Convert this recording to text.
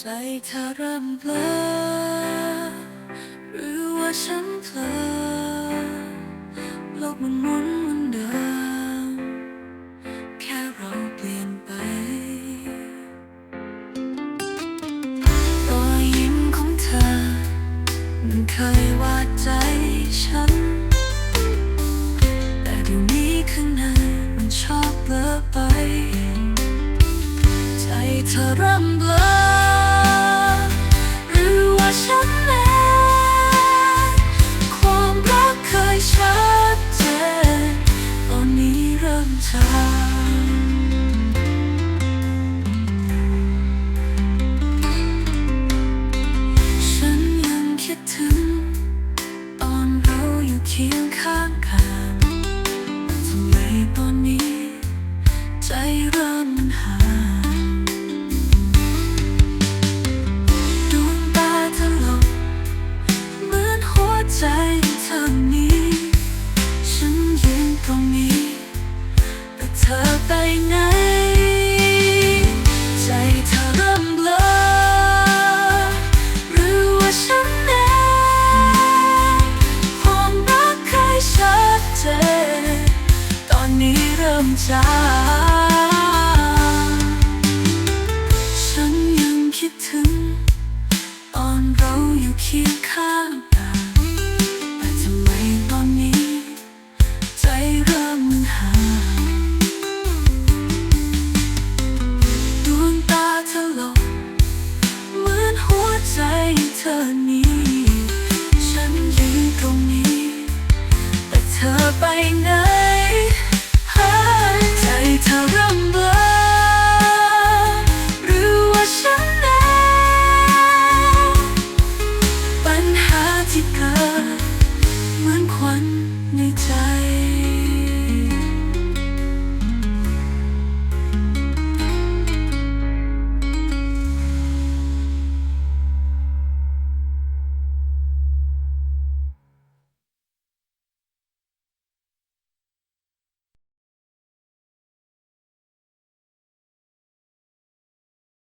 ใจเธอเริ่มเบลอหรือว่าฉันเพลอโลกมันหมุนเหมือนเดิมแค่เราเปลี่ยนไปรอยยิ้มของเธอ มันเคยวาดใจฉัน ฉันยังคิดถึงตอนเราอยู่เคียงข้าง ไปไหน ใจเธอเริ่มเบลอหรือว่าฉันเองความรักเคยชัดเจนตอนนี้เริ่มจาง ใจเธอนี้ฉันยืนตรงนี้แต่เธอไปไหน